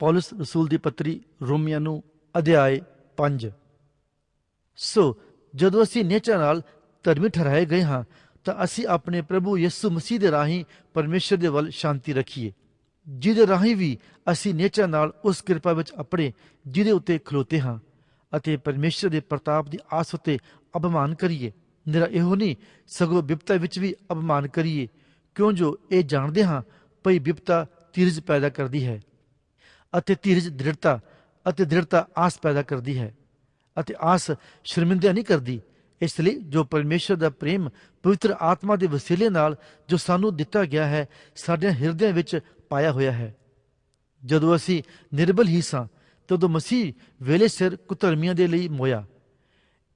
ਪੌਲਸ ਰਸੂਲ ਦੀ ਪੱਤਰੀ ਰੋਮੀਆਂ ਨੂੰ ਅਧਿਆਏ 5 ਸੋ ਜਦੋਂ ਅਸੀਂ ਨਿਹਚਾ ਨਾਲ ਧਰਮੀ ਠਹਿਰਾਏ ਗਏ ਹਾਂ ਤਾਂ ਅਸੀਂ ਆਪਣੇ ਪ੍ਰਭੂ ਯਿਸੂ ਮਸੀਹ ਦੇ ਰਾਹੀਂ ਪਰਮੇਸ਼ਰ ਦੇ ਵੱਲ ਸ਼ਾਂਤੀ ਰੱਖੀਏ ਜਿਹਦੇ ਰਾਹੀਂ ਵੀ ਅਸੀਂ ਨਿਹਚਾ ਨਾਲ ਉਸ ਕਿਰਪਾ ਵਿੱਚ ਆਪਣੇ ਜਿਹਦੇ ਉੱਤੇ ਖਲੋਤੇ ਹਾਂ ਅਤੇ ਪਰਮੇਸ਼ਰ ਦੇ ਪ੍ਰਤਾਪ ਦੀ ਆਸ ਉੱਤੇ ਅਪਮਾਨ ਕਰੀਏ ਨਿਰਾ ਇਹੋ ਨਹੀਂ ਸਗੋਂ ਬਿਪਤਾ ਵਿੱਚ ਵੀ ਅਪਮਾਨ ਕਰੀਏ ਕਿਉਂ ਜੋ ਇਹ ਜਾਣਦੇ ਹਾਂ ਭਈ ਬਿਪਤਾ ਧੀਰਜ ਪੈਦਾ ਕਰਦੀ ਹੈ ਅਤੇ ਧੀਰਜ, ਦ੍ਰਿੜਤਾ ਅਤੇ ਦ੍ਰਿੜਤਾ ਆਸ ਪੈਦਾ ਕਰਦੀ ਹੈ ਅਤੇ ਆਸ ਸ਼ਰਮਿੰਦਾ ਨਹੀਂ ਕਰਦੀ। ਇਸ ਲਈ ਜੋ ਪਰਮੇਸ਼ਰ ਦਾ ਪ੍ਰੇਮ ਪਵਿੱਤਰ ਆਤਮਾ ਦੇ ਵਸੀਲੇ ਨਾਲ ਜੋ ਸਾਨੂੰ ਦਿੱਤਾ ਗਿਆ ਹੈ ਸਾਡੇ ਹਿਰਦਿਆਂ ਵਿੱਚ ਪਾਇਆ ਹੋਇਆ ਹੈ। ਜਦੋਂ ਅਸੀਂ ਨਿਰਬਲ ਹੀ ਸਾਂ, ਤਦੋਂ ਮਸੀਹ ਵੇਲੇ ਸਿਰ ਕੁਤਰਮੀਆਂ ਦੇ ਲਈ ਮੋਇਆ।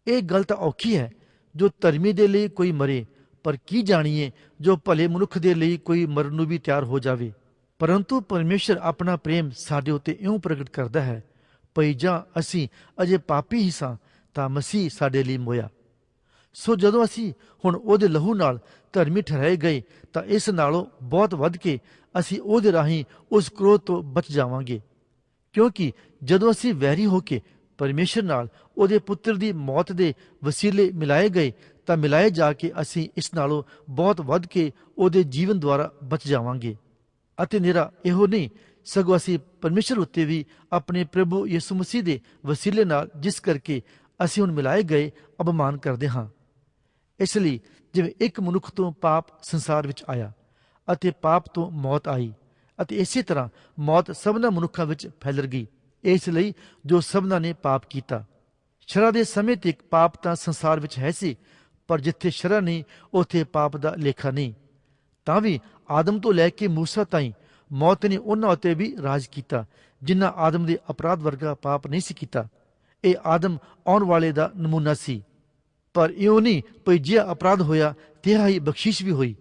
ਇਹ ਗੱਲ ਤਾਂ ਔਖੀ ਹੈ, ਜੋ ਧਰਮੀ ਦੇ ਲਈ ਕੋਈ ਮਰੇ, ਪਰ ਕੀ ਜਾਣੀਏ ਜੋ ਭਲੇ ਮਨੁੱਖ ਦੇ ਲਈ ਕੋਈ ਮਰਨ ਨੂੰ ਵੀ ਤਿਆਰ ਹੋ ਜਾਵੇ। ਪਰੰਤੂ ਪਰਮੇਸ਼ਰ ਆਪਣਾ ਪ੍ਰੇਮ ਸਾਡੇ ਉੱਤੇ ਇਉਂ ਪ੍ਰਗਟ ਕਰਦਾ ਹੈ, ਭਈ ਜਾਂ ਅਸੀਂ ਅਜੇ ਪਾਪੀ ਹੀ ਸਾਂ, ਤਾਂ ਮਸੀਹ ਸਾਡੇ ਲਈ ਮੋਇਆ। ਸੋ ਜਦੋਂ ਅਸੀਂ ਹੁਣ ਉਹਦੇ ਲਹੂ ਨਾਲ ਧਰਮੀ ਠਹਿਰਾਏ ਗਏ, ਤਾਂ ਇਸ ਨਾਲੋਂ ਬਹੁਤ ਵੱਧ ਕੇ ਅਸੀਂ ਉਹਦੇ ਰਾਹੀਂ ਉਸ ਕ੍ਰੋਧ ਤੋਂ ਬਚ ਜਾਵਾਂਗੇ। ਕਿਉਂਕਿ ਜਦੋਂ ਅਸੀਂ ਵੈਰੀ ਹੋ ਕੇ ਪਰਮੇਸ਼ਰ ਨਾਲ ਉਹਦੇ ਪੁੱਤਰ ਦੀ ਮੌਤ ਦੇ ਵਸੀਲੇ ਮਿਲਾਏ ਗਏ, ਤਾਂ ਮਿਲਾਏ ਜਾ ਕੇ ਅਸੀਂ ਇਸ ਨਾਲੋਂ ਬਹੁਤ ਵੱਧ ਕੇ ਉਹਦੇ ਜੀਵਨ ਦੁਆਰਾ ਬਚ ਜਾਵਾਂਗੇ। ਅਤੇ ਨਿਰਾ, ਇਹੋ ਨਹੀਂ, ਸਗੋਂ ਅਸੀਂ ਪਰਮੇਸ਼ਰ ਉੱਤੇ ਵੀ ਆਪਣੇ ਪ੍ਰਭੂ ਯਿਸੂ ਮਸੀਹ ਦੇ ਵਸੀਲੇ ਨਾਲ, ਜਿਸ ਕਰਕੇ ਅਸੀਂ ਹੁਣ ਮਿਲਾਏ ਗਏ, ਅਪਮਾਨ ਕਰਦੇ ਹਾਂ। ਇਸ ਲਈ ਜਿਵੇਂ ਇੱਕ ਮਨੁੱਖ ਤੋਂ ਪਾਪ ਸੰਸਾਰ ਵਿੱਚ ਆਇਆ ਅਤੇ ਪਾਪ ਤੋਂ ਮੌਤ ਆਈ ਅਤੇ ਇਸੇ ਤਰ੍ਹਾਂ ਮੌਤ ਸਭਨਾ ਮਨੁੱਖਾਂ ਵਿੱਚ ਫੈਲਰ ਗਈ, ਇਸ ਲਈ ਜੋ ਸਭਨਾ ਨੇ ਪਾਪ ਕੀਤਾ। ਸ਼ਰਾ ਦੇ ਸਮੇਂ ਤੱਕ ਪਾਪ ਤਾਂ ਸੰਸਾਰ ਵਿੱਚ ਹੈ ਸੀ, ਪਰ ਜਿੱਥੇ ਸ਼ਰਾ ਨਹੀਂ, ਉੱਥੇ ਪਾਪ ਦਾ ਲੇਖਾ ਨਹੀਂ। ਤਾਂ ਵੀ ਆਦਮ ਤੋਂ ਲੈ ਕੇ ਮੂਸਾ ਤਾਈਂ ਮੌਤ ਨੇ ਉਹਨਾਂ ਉੱਤੇ ਵੀ ਰਾਜ ਕੀਤਾ, ਜਿਨ੍ਹਾਂ ਆਦਮ ਦੇ ਅਪਰਾਧ ਵਰਗਾ ਪਾਪ ਨਹੀਂ ਸੀ ਕੀਤਾ। ਇਹ ਆਦਮ ਆਉਣ ਵਾਲੇ ਦਾ ਨਮੂਨਾ ਸੀ। ਪਰ ਇਉਂ ਨਹੀਂ ਭਈ ਜਿਹਾ ਅਪਰਾਧ ਹੋਇਆ, ਤਿਹਾ ਹੀ ਬਖਸ਼ਿਸ਼ ਵੀ ਹੋਈ।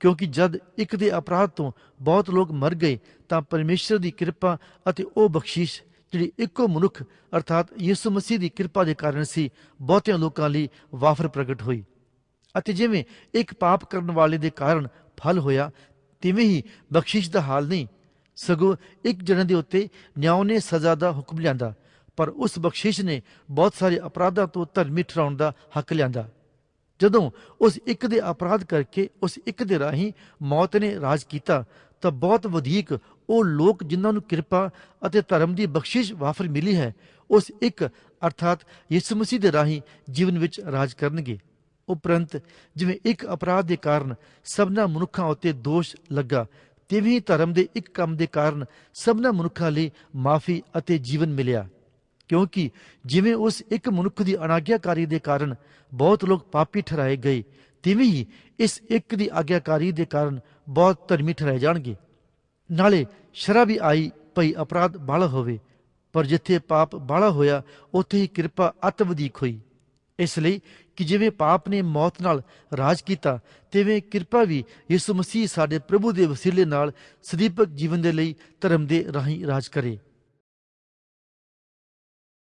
ਕਿਉਂਕਿ ਜਦ ਇੱਕ ਦੇ ਅਪਰਾਧ ਤੋਂ ਬਹੁਤ ਲੋਕ ਮਰ ਗਏ, ਤਾਂ ਪਰਮੇਸ਼ਰ ਦੀ ਕਿਰਪਾ ਅਤੇ ਉਹ ਬਖਸ਼ਿਸ਼, ਜਿਹੜੀ ਇੱਕੋ ਮਨੁੱਖ ਅਰਥਾਤ ਯਿਸੂ ਮਸੀਹ ਦੀ ਕਿਰਪਾ ਦੇ ਕਾਰਨ ਸੀ, ਬਹੁਤਿਆਂ ਲੋਕਾਂ ਲਈ ਵਾਫਰ ਪ੍ਰਗਟ ਹੋਈ। ਅਤੇ ਜਿਵੇਂ ਇੱਕ ਪਾਪ ਕਰਨ ਵਾਲੇ ਦੇ ਕਾਰਨ ਫਲ ਹੋਇਆ ਤਿਵੇਂ ਹੀ ਬਖਸ਼ਿਸ਼ ਦਾ ਹਾਲ ਨਹੀਂ। ਸਗੋਂ ਇੱਕ ਜਣੇ ਦੇ ਉੱਤੇ ਨਿਆਂ ਨੇ ਸਜ਼ਾ ਦਾ ਹੁਕਮ ਲਿਆਂਦਾ, ਪਰ ਉਸ ਬਖਸ਼ਿਸ਼ ਨੇ ਬਹੁਤ ਸਾਰੇ ਅਪਰਾਧਾਂ ਤੋਂ ਧਰਮੀ ਠਹਿਰਾਉਣ ਦਾ ਹੱਕ ਲਿਆਂਦਾ। ਜਦੋਂ ਉਸ ਇੱਕ ਦੇ ਅਪਰਾਧ ਕਰਕੇ ਉਸ ਇੱਕ ਦੇ ਰਾਹੀਂ ਮੌਤ ਨੇ ਰਾਜ ਕੀਤਾ, ਤਾਂ ਬਹੁਤ ਵਧੇਕ ਉਹ ਲੋਕ ਜਿਨ੍ਹਾਂ ਨੂੰ ਕਿਰਪਾ ਅਤੇ ਧਰਮ ਦੀ ਬਖਸ਼ਿਸ਼ ਵਾਫਰ ਮਿਲੀ ਹੈ, ਉਸ ਇੱਕ ਅਰਥਾਤ ਯਿਸੂ ਮਸੀਹ ਦੇ ਰਾਹੀਂ ਜੀਵਨ ਵਿੱਚ ਰਾਜ ਕਰਨਗੇ। ਉਪਰੰਤ ਜਿਵੇਂ ਇੱਕ ਅਪਰਾਧ ਦੇ ਕਾਰਨ ਸਭਨਾ ਮਨੁੱਖਾਂ ਉੱਤੇ ਦੋਸ਼ ਲੱਗਾ, ਤਿਵੇਂ ਹੀ ਧਰਮ ਦੇ ਇੱਕ ਕੰਮ ਦੇ ਕਾਰਨ ਸਭਨਾ ਮਨੁੱਖਾਂ ਲਈ ਮਾਫੀ ਅਤੇ ਜੀਵਨ ਮਿਲਿਆ। ਕਿਉਂਕਿ ਜਿਵੇਂ ਉਸ ਇੱਕ ਮਨੁੱਖ ਦੀ ਅਨਾਗਿਆਕਾਰੀ ਦੇ ਕਾਰਨ ਬਹੁਤ ਲੋਕ ਪਾਪੀ ਠਹਿਰਾਏ ਗਏ, ਤਿਵੇਂ ਹੀ ਇਸ ਇੱਕ ਦੀ ਆਗਿਆਕਾਰੀ ਦੇ ਕਾਰਨ ਬਹੁਤ ਧਰਮੀ ਠਹਿਰਾਏ ਜਾਣਗੇ। ਨਾਲੇ ਸ਼ਰਾ ਵੀ ਆਈ ਭਈ ਅਪਰਾਧ ਬਾਲਾ ਹੋਵੇ, ਪਰ ਜਿੱਥੇ ਪਾਪ ਬਾਲਾ ਹੋਇਆ, ਉੱਥੇ ਹੀ ਕਿਰਪਾ ਅਤ ਵਧੇਕ ਹੋਈ। ਇਸ ਲਈ ਕਿ ਜਿਵੇਂ ਪਾਪ ਨੇ ਮੌਤ ਨਾਲ ਰਾਜ ਕੀਤਾ, ਤਿਵੇਂ ਕਿਰਪਾ ਵੀ ਯਿਸੂ ਮਸੀਹ ਸਾਡੇ ਪ੍ਰਭੂ ਦੇ ਵਸੀਲੇ ਨਾਲ ਸਦੀਪਕ ਜੀਵਨ ਦੇ ਲਈ ਧਰਮ ਦੇ ਰਾਹੀਂ ਰਾਜ ਕਰੇ।